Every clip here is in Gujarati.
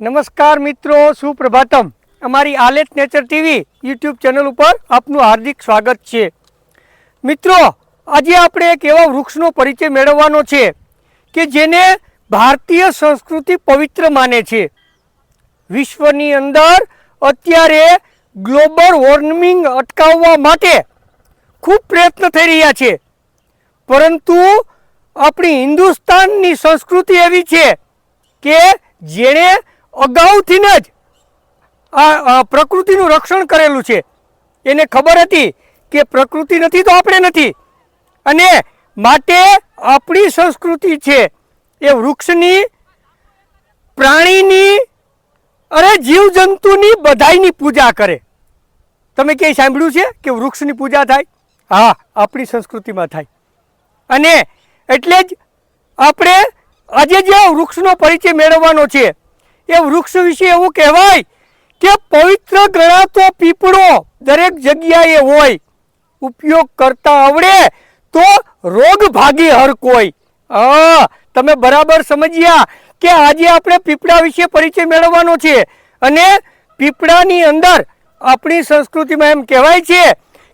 નમસ્કાર મિત્રો, સુપ્રભાતમ. અમારી આલેટ નેચર ટીવી યુટ્યુબ ચેનલ ઉપર આપનું હાર્દિક સ્વાગત છે. મિત્રો, આજે આપણે એક એવા વૃક્ષનો પરિચય મેળવવાનો છે કે જેને ભારતીય સંસ્કૃતિ પવિત્ર માને છે. વિશ્વની અંદર અત્યારે ગ્લોબલ વોર્મિંગ અટકાવવા માટે ખૂબ પ્રયત્ન થઈ રહ્યા છે. પરંતુ આપણી હિન્દુસ્તાનની સંસ્કૃતિ એવી છે કે જેણે અગાઉથી જ આ પ્રકૃતિનું રક્ષણ કરેલું છે. એને ખબર હતી કે પ્રકૃતિ નથી તો આપણે નથી. અને માટે આપણી સંસ્કૃતિ છે એ વૃક્ષની, પ્રાણીની અને જીવજંતુની બધાયની પૂજા કરે. તમે ક્યાંય સાંભળ્યું છે કે વૃક્ષની પૂજા થાય? હા, આપણી સંસ્કૃતિમાં થાય. અને એટલે જ આપણે આજે જે વૃક્ષનો પરિચય મેળવવાનો છે એ વૃક્ષ વિશે એવું કહેવાય કે પવિત્ર ગણાતો પીપળો દરેક જગ્યાએ હોય, ઉપયોગ કરતા આવડે તો રોગ ભાગી હર કોઈ. હા, તમે બરાબર સમજ્યા કે આજે આપણે પીપળા વિશે પરિચય મેળવવાનો છે અને પીપળાની અંદર આપણી સંસ્કૃતિમાં એમ કહેવાય છે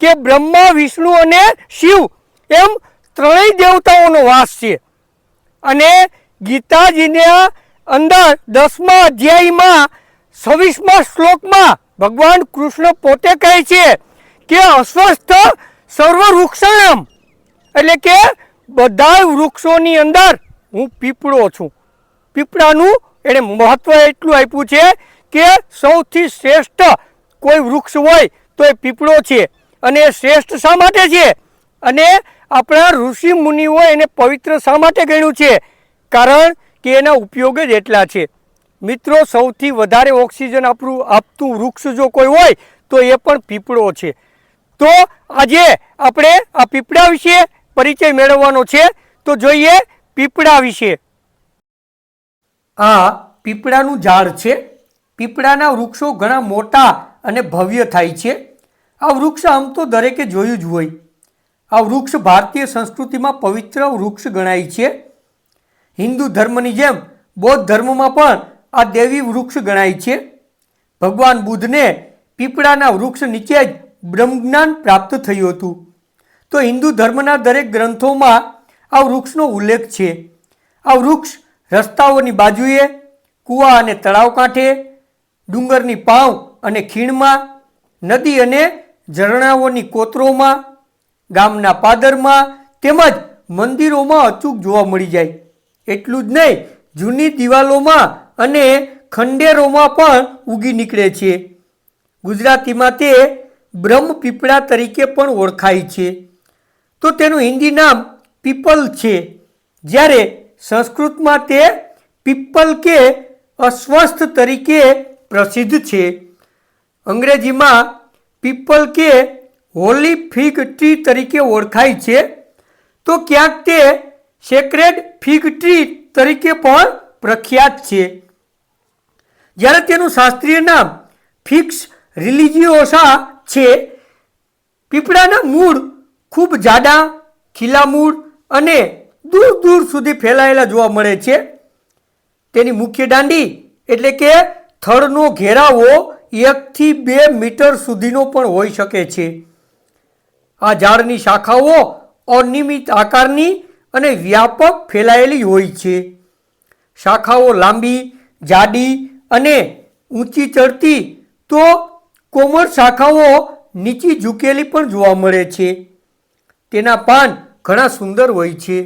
કે બ્રહ્મા, વિષ્ણુ અને શિવ એમ ત્રણેય દેવતાઓનો વાસ છે. અને ગીતાજીના અંદર દસમા અધ્યાયમાં, છવ્વીસમા શ્લોકમાં ભગવાન કૃષ્ણ પોતે કહે છે કે અસ્વસ્થ સર્વ વૃક્ષાણમ એટલે કે બધા વૃક્ષોની અંદર હું પીપળો છું. પીપળાનું એણે મહત્વ એટલું આપ્યું છે કે સૌથી શ્રેષ્ઠ કોઈ વૃક્ષ હોય તો એ પીપળો છે. અને એ શ્રેષ્ઠ શા માટે છે? અને આપણા ઋષિ મુનિઓ એને પવિત્ર શા માટે ગણ્યું છે? કારણ કે એના ઉપયોગ જ એટલા છે. મિત્રો, સૌથી વધારે ઓક્સિજન આપણું આપતું વૃક્ષ જો કોઈ હોય, તો એ પણ પીપળો છે. તો આજે આપણે આ પીપળા વિશે પરિચય મેળવવાનો છે. તો જોઈએ પીપળા વિશે. આ પીપળાનું ઝાડ છે. પીપળાના વૃક્ષો ઘણા મોટા અને ભવ્ય થાય છે. આ વૃક્ષ આમ તો દરેકે જોયું જ હોય. આ વૃક્ષ ભારતીય સંસ્કૃતિમાં પવિત્ર વૃક્ષ ગણાય છે. હિન્દુ ધર્મની જેમ બૌદ્ધ ધર્મમાં પણ આ દેવી વૃક્ષ ગણાય છે. ભગવાન બુદ્ધને પીપળાના વૃક્ષ નીચે જ બ્રહ્મજ્ઞાન પ્રાપ્ત થયું હતું. તો હિન્દુ ધર્મના દરેક ગ્રંથોમાં આ વૃક્ષનો ઉલ્લેખ છે. આ વૃક્ષ રસ્તાઓની બાજુએ, કૂવા અને તળાવ કાંઠે, ડુંગરની પાવ અને ખીણમાં, નદી અને ઝરણાઓની કોતરોમાં, ગામના પાદરમાં તેમજ મંદિરોમાં અચૂક જોવા મળી જાય. એટલું જ નહીં, જૂની દિવાલોમાં અને ખંડેરોમાં પણ ઉગી નીકળે છે. ગુજરાતીમાં તે બ્રહ્મપીપળા તરીકે પણ ઓળખાય છે. તો તેનું હિન્દી નામ પીપલ છે. જ્યારે સંસ્કૃતમાં તે પીપલ કે અસ્વસ્થ તરીકે પ્રસિદ્ધ છે. અંગ્રેજીમાં પીપલ કે હોલી ફિગ ટ્રી તરીકે ઓળખાય છે. તો ક્યાંક તે સેક્રેડ ફિગ ટ્રી તરીકે પણ પ્રખ્યાત છે. જ્યારે તેનું શાસ્ત્રીય નામ ફિક્સ રિલિજિયોસા છે, પીપળાના મૂળ ખૂબ જાડા, ખીલા મૂળ અને દૂર દૂર સુધી ફેલાયેલા જોવા મળે છે. તેની મુખ્ય દાંડી એટલે કે થડનો ઘેરાવો એકથી બે મીટર સુધીનો પણ હોઈ શકે છે. આ ઝાડની શાખાઓ અનિયમિત આકારની અને વ્યાપક ફેલાયેલી હોય છે. શાખાઓ લાંબી, જાડી અને ઊંચી ચડતી તો કોમળ શાખાઓ નીચી ઝૂકેલી પણ જોવા મળે છે. તેના પાન ઘણા સુંદર હોય છે.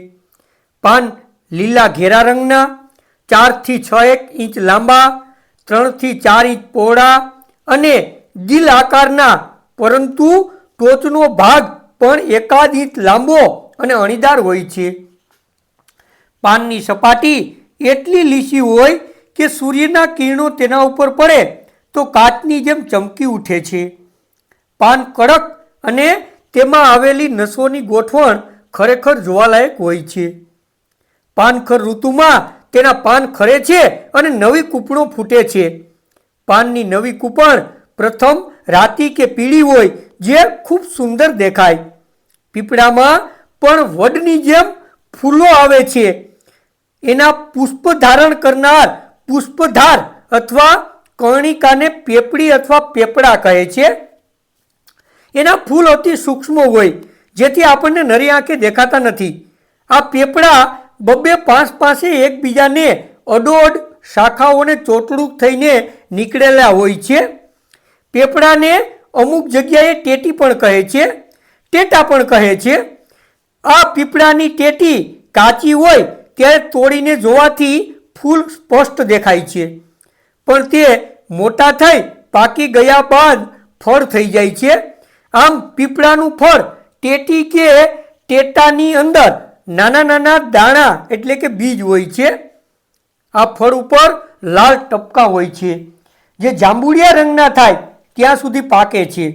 પાન લીલા ઘેરા રંગના, ચારથી છ એક ઇંચ લાંબા, ત્રણથી ચાર ઇંચ પહોળા અને દિલ આકારના, પરંતુ ટોચનો ભાગ પણ એકાદ ઇંચ લાંબો અને અણીદાર હોય છે. પાનની સપાટી એટલી લીસી હોય કે સૂર્યના કિરણો તેના ઉપર પડે તો કાચની જેમ ચમકી ઉઠે છે. પાન કડક અને તેમાં આવેલી નસોની ગોઠવણ ખરેખર જોવાલાયક હોય છે. પાનખર ઋતુમાં તેના પાન ખરે છે અને નવી કૂપણો ફૂટે છે. પાનની નવી કૂપણ પ્રથમ રાતી કે પીળી હોય જે ખૂબ સુંદર દેખાય. પીપળામાં પણ વડની જેમ ફૂલો આવે છે. એના પુષ્પ ધારણ કરનાર પુષ્પધાર અથવા કર્ણિકાને પેપડી અથવા પેપડા કહે છે. એના ફૂલ અતિ સૂક્ષ્મ હોય, જેથી આપણને નરી આંખે દેખાતા નથી. આ પેપડા બબ્બે પાંચ પાસે એકબીજાને અડોઅડ શાખાઓને ચોટડું થઈને નીકળેલા હોય છે. પેપડાને અમુક જગ્યાએ ટેટી પણ કહે છે. ટેટા પણ કહે છે. આ પીપળાની ટેટી કાચી હોય ત્યારે તોડીને જોવાથી ફૂલ સ્પષ્ટ દેખાય છે. પણ તે મોટા થઈ પાકી ગયા બાદ ફળ થઈ જાય છે. આમ પીપળાનું ફળ ટેટી કે ટેટાની અંદર નાના નાના દાણા એટલે કે બીજ હોય છે. આ ફળ ઉપર લાલ ટપકા હોય છે, જે જાંબુડિયા રંગના થાય ત્યાં સુધી પાકે છે.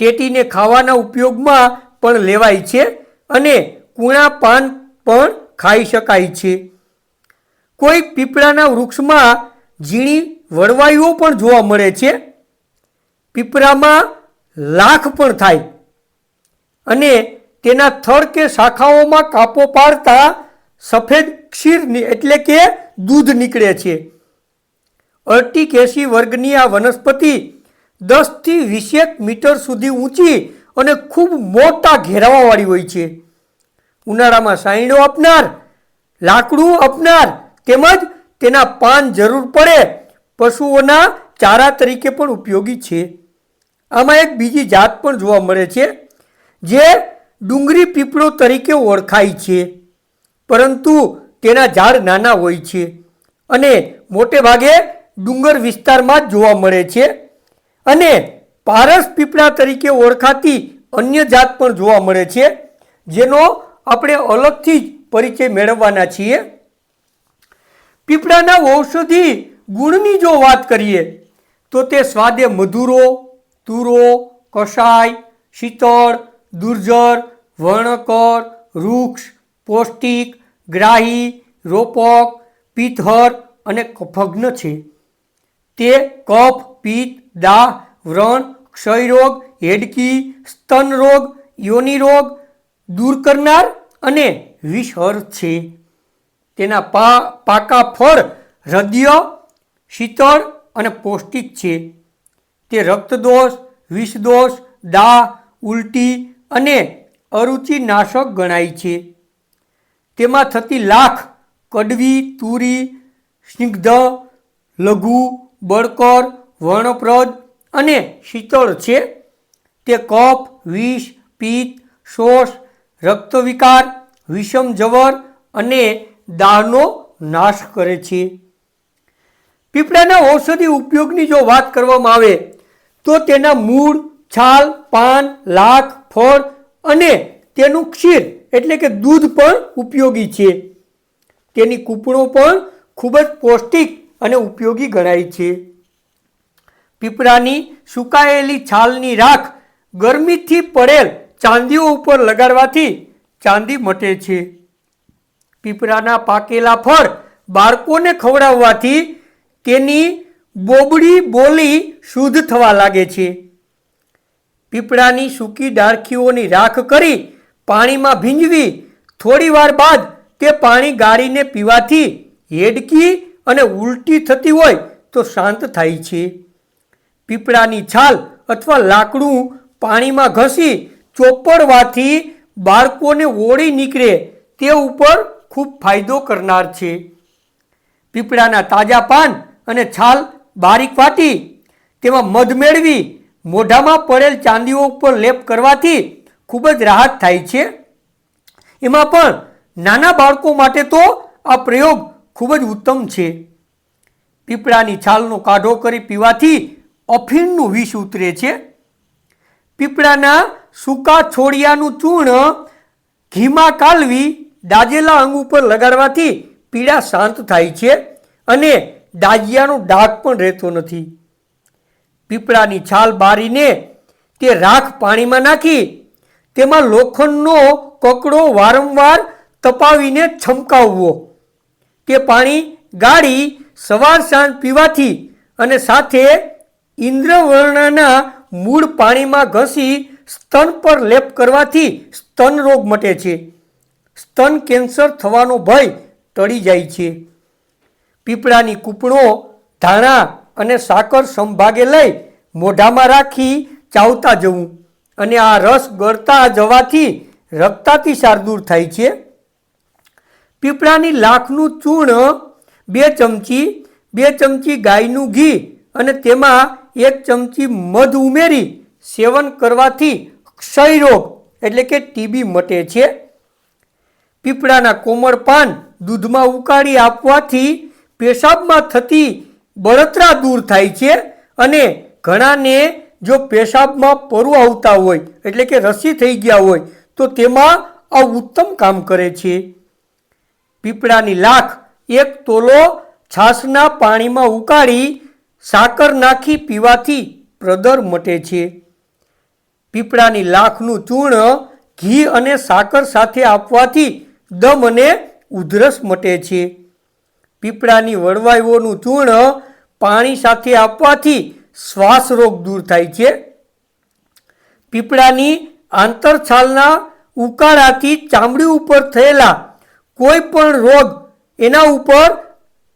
ટેટીને ખાવાના ઉપયોગમાં પણ લેવાય છે અને કૂણા પાન પણ ખાઈ શકાય છે. કોઈ પીપળાના વૃક્ષમાં ઝીણી વળવાઈઓ પણ જોવા મળે છે. પીપળામાં લાખ પણ થાય અને તેના થડ કે શાખાઓમાં કાપો પાડતા સફેદ ક્ષીર એટલે કે દૂધ નીકળે છે. અર્ટિક એસી વર્ગની આ વનસ્પતિ દસથી વીસેક મીટર સુધી ઊંચી અને ખૂબ મોટા ઘેરાવાવાળી હોય છે. ઉનાળામાં સાયણો આપનાર, લાકડું આપનાર તેમજ તેના પાન જરૂર પડે પશુઓના ચારા તરીકે પણ ઉપયોગી છે. આમાં એક બીજી જાત પણ જોવા મળે છે, જે ડુંગળી પીપળો તરીકે ઓળખાય છે. પરંતુ તેના ઝાડ નાના હોય છે અને મોટે ભાગે ડુંગર વિસ્તારમાં જ જોવા મળે છે. અને પારસ પીપળા તરીકે ઓળખાતી અન્ય જાત પણ જોવા મળે છે, જેનો આપણે અલગથી જ પરિચય મેળવવાના છીએ. પીપળાના ઔષધિ ગુણની જો વાત કરીએ, તો તે સ્વાદે મધુરો, તુરો કષાય શીતળ, દુર્જર, વર્ણકર વૃક્ષ પૌષ્ટિક, ગ્રાહી, રોપક પિત્તહર અને કફગ્ન છે. તે કફ, પિત્ત, દાહ વ્રણ ક્ષયરોગ હેડકી, સ્તન રોગ યોનિરોગ દૂર કરનાર અને વિષહર છે. તેના પા, પાકા ફળ હૃદય, શીતળ અને પૌષ્ટિક છે. તે રક્તદોષ, વિષદોષ દાહ ઉલટી અને અરુચિ નાશક ગણાય છે. તેમાં થતી લાખ, કડવી, તુરી, સ્નિગ્ધ, લઘુ બળકર વર્ણપ્રદ અને શીતળ છે તે કફ, વિષ, પિત્ત, શોષ, રક્તવિકાર, વિષમ જવર અને દાહનો નાશ કરે છે. પીપળાના ઔષધિ ઉપયોગની જો વાત કરવામાં આવે, તો તેના મૂળ, છાલ, પાન, લાખ, ફળ અને તેનું ક્ષીર એટલે કે દૂધ પણ ઉપયોગી છે. તેની કૂપણો પણ ખૂબ જ પૌષ્ટિક અને ઉપયોગી ગણાય છે. પીપળાની સુકાયેલી છાલની રાખ ગરમીથી પડેલ ચાંદીઓ ઉપર લગાડવાથી ચાંદી મટે છે. પીપળાના પાકેલા ફળ બાળકોને ખવડાવવાથી તેની બોબડી બોલી શુદ્ધ થવા લાગે છે. પીપળાની સૂકી ડાળખીઓની રાખ કરી પાણીમાં ભીંજવી થોડી વાર બાદ તે પાણી ગાળીને પીવાથી હેડકી અને ઉલટી થતી હોય તો શાંત થાય છે. પીપળાની છાલ અથવા લાકડું પાણીમાં ઘસી ચોપડવાથી બાળકોને ઓળી નીકળે તે ઉપર ખૂબ ફાયદો કરનાર છે. પીપળાના તાજા પાન અને છાલ બારીક વાટી, તેમાં મધ મેળવી, મોઢામાં પડેલ ચાંદીઓ ઉપર લેપ કરવાથી ખૂબ જ રાહત થાય છે. એમાં પણ નાના બાળકો માટે તો આ પ્રયોગ ખૂબ જ ઉત્તમ છે. પીપળાની છાલનો કાઢો કરી પીવાથી અફીણનું વિષ ઉતરે છે. પીપળાના સૂકા છોડિયાનું ચૂર્ણ ઘીમાં કાલવી દાજેલા અંગ ઉપર લગાડવાથી પીડા શાંત થાય છે અને દાજિયાનો ડાઘ પણ રહેતો નથી. પીપળાની છાલ બારીને તે રાખ પાણીમાં નાખી, તેમાં લોખંડનો કકડો વારંવાર તપાવીને છમકાવવો તે પાણી ગાળી સવાર સાંજ પીવાથી અને સાથે ઇન્દ્રવર્ણના મૂળ પાણીમાં ઘસી સ્તન પર લેપ કરવાથી સ્તન રોગ મટે છે. સ્તન કેન્સર થવાનો ભય ટળી જાય છે. પીપળાની કૂપણો ધાણા અને સાકર સંભાગે લઈ મોઢામાં રાખી ચાવતા જવું અને આ રસ ગળતા જવાથી રક્તાતિસાર દૂર થાય છે. પીપળાની લાખનું ચૂર્ણ બે ચમચી બે ચમચી ગાયનું ઘી અને તેમાં એક ચમચી મધ ઉમેરી સેવન કરવાથી ક્ષય રોગ એટલે કે ટીબી મટે છે. પીપળાના કોમળ પાન દૂધમાં ઉકાળી આપવાથી પેશાબમાં થતી બળતરા દૂર થાય છે અને ઘણાને જો પેશાબમાં પરુ આવતા હોય, એટલે કે રસી થઈ ગયા હોય, તો તેમાં આ ઉત્તમ કામ કરે છે. પીપળાની લાખ એક તોલો છાશના પાણીમાં ઉકાળી સાકર નાખી પીવાથી પ્રદર મટે છે. પીપળાની લાખનું ચૂર્ણ ઘી અને સાકર સાથે આપવાથી દમ અને ઉધરસ મટે છે. પીપળાની વળવાઈઓનું ચૂર્ણ પાણી સાથે આપવાથી શ્વાસ રોગ દૂર થાય છે. પીપળાની આંતરછાલના ઉકાળાથી ચામડી ઉપર થયેલા કોઈ પણ રોગ એના ઉપર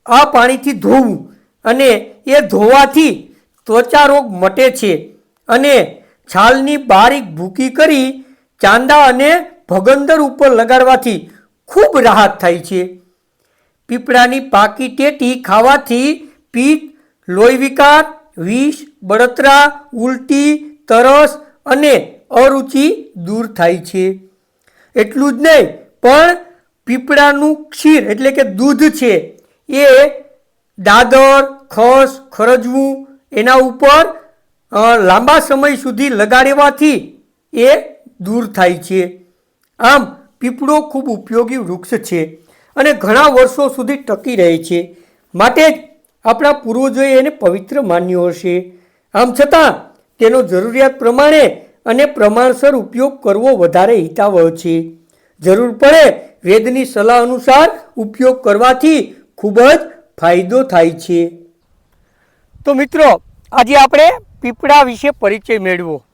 આ પાણીથી ધોવું અને એ ધોવાથી ત્વચા રોગ મટે છે અને છાલની બારીક ભૂકી કરી ચાંદા અને ભગંદર ઉપર લગાડવાથી ખૂબ રાહત થાય છે. પીપળાની પાકી ટેટી ખાવાથી પિત્ત લોહી વિકાર વિષ, બળતરા, ઉલટી, તરસ અને અરુચિ દૂર થાય છે. એટલું જ નહીં, પણ પીપળાનું ક્ષીર એટલે કે દૂધ છે એ દાદર ખસ, ખરજવું, એના ઉપર લાંબા સમય સુધી લગાડવાથી એ દૂર થાય છે. આમ, પીપળો ખૂબ ઉપયોગી વૃક્ષ છે અને ઘણા વર્ષો સુધી ટકી રહે છે. માટે જ આપણા પૂર્વજોએ એને પવિત્ર માન્યો હશે. આમ છતાં, તેનો જરૂરિયાત પ્રમાણે અને પ્રમાણસર ઉપયોગ કરવો વધારે હિતાવહ છે. જરૂર પડે વેદની સલાહ અનુસાર ઉપયોગ કરવાથી ખૂબ જ ફાયદો થાય છે. તો મિત્રો, આજે આપણે પીપળા વિશે પરિચય મેળવો.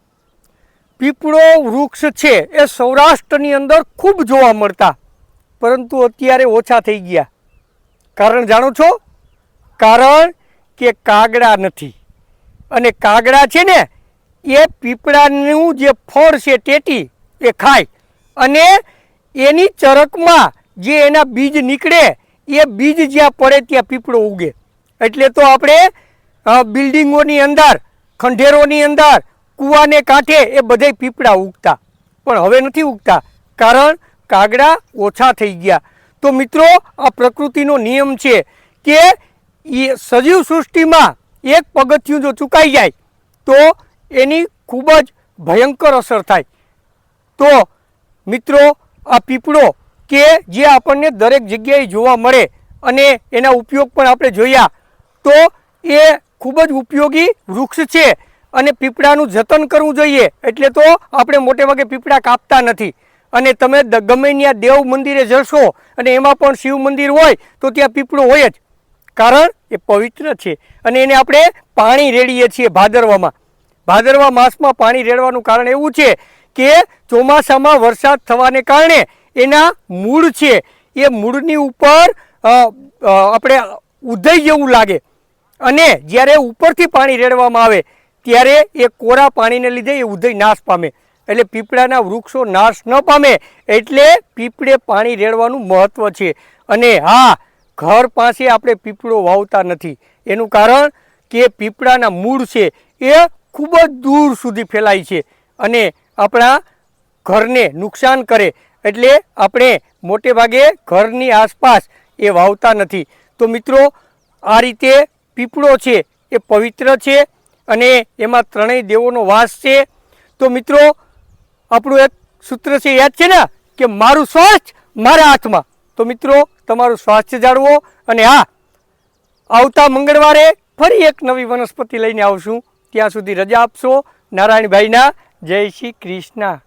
પીપળો વૃક્ષ છે, એ સૌરાષ્ટ્રની અંદર ખૂબ જોવા મળતા, પરંતુ અત્યારે ઓછા થઈ ગયા. કારણ જાણો છો? કારણ કે કાગડા નથી. અને કાગડા છે ને, એ પીપળાનું જે ફળ છે, ટેટી, એ ખાય. અને એની ચરકમાં જે એના બીજ નીકળે, એ બીજ જ્યાં પડે ત્યાં પીપળો ઉગે. એટલે તો આપણે બિલ્ડિંગોની અંદર ખંડેરોની અંદર, કૂવાને કાંઠે એ બધે પીપળા ઉગતા. પણ હવે નથી ઉગતા, કારણ કાગડા ઓછા થઈ ગયા. તો મિત્રો, આ પ્રકૃતિનો નિયમ છે કે એ સજીવ સૃષ્ટિમાં એક પગથિયું જો ચૂકાઈ જાય, તો એની ખૂબ જ ભયંકર અસર થાય. તો મિત્રો, આ પીપળો કે જે આપણને દરેક જગ્યાએ જોવા મળે અને એના ઉપયોગ પણ આપણે જોયા, તો ખૂબ જ ઉપયોગી વૃક્ષ છે અને પીપળાનું જતન કરવું જોઈએ. એટલે તો આપણે મોટે ભાગે પીપળા કાપતા નથી. અને તમે ગમે ત્યાં દેવ મંદિરે જશો અને એમાં પણ શિવ મંદિર હોય, તો ત્યાં પીપળો હોય જ. કારણ એ પવિત્ર છે અને એને આપણે પાણી રેડીએ છીએ ભાદરવામાં. ભાદરવા માસમાં પાણી રેડવાનું કારણ એવું છે કે ચોમાસામાં વરસાદ થવાને કારણે એના મૂળ છે, એ મૂળની ઉપર આપણે ઉદય જેવું લાગે. અને જ્યારે ઉપરથી પાણી રેડવામાં આવે, ત્યારે એ કોરા પાણીને લીધે એ ઉધઈ નાશ પામે. એટલે પીપળાના વૃક્ષો નાશ ન પામે, એટલે પીપળે પાણી રેડવાનું મહત્ત્વ છે. અને હા, ઘર પાસે આપણે પીપળો વાવતા નથી. એનું કારણ કે પીપળાના મૂળ છે એ ખૂબ જ દૂર સુધી ફેલાય છે અને આપણા ઘરને નુકસાન કરે. એટલે આપણે મોટે ભાગે ઘરની આસપાસ એ વાવતા નથી. તો મિત્રો, આ રીતે પીપળો છે, એ પવિત્ર છે અને એમાં ત્રણેય દેવોનો વાસ છે. તો મિત્રો, આપણું એક સૂત્ર છે, યાદ છે ને? કે મારું સ્વાસ્થ્ય મારા હાથમાં. તો મિત્રો, તમારું સ્વાસ્થ્ય જાળવો અને હા, આવતા મંગળવારે ફરી એક નવી વનસ્પતિ લઈને આવશું. ત્યાં સુધી રજા આપશો. નારાયણભાઈના જય શ્રી કૃષ્ણ.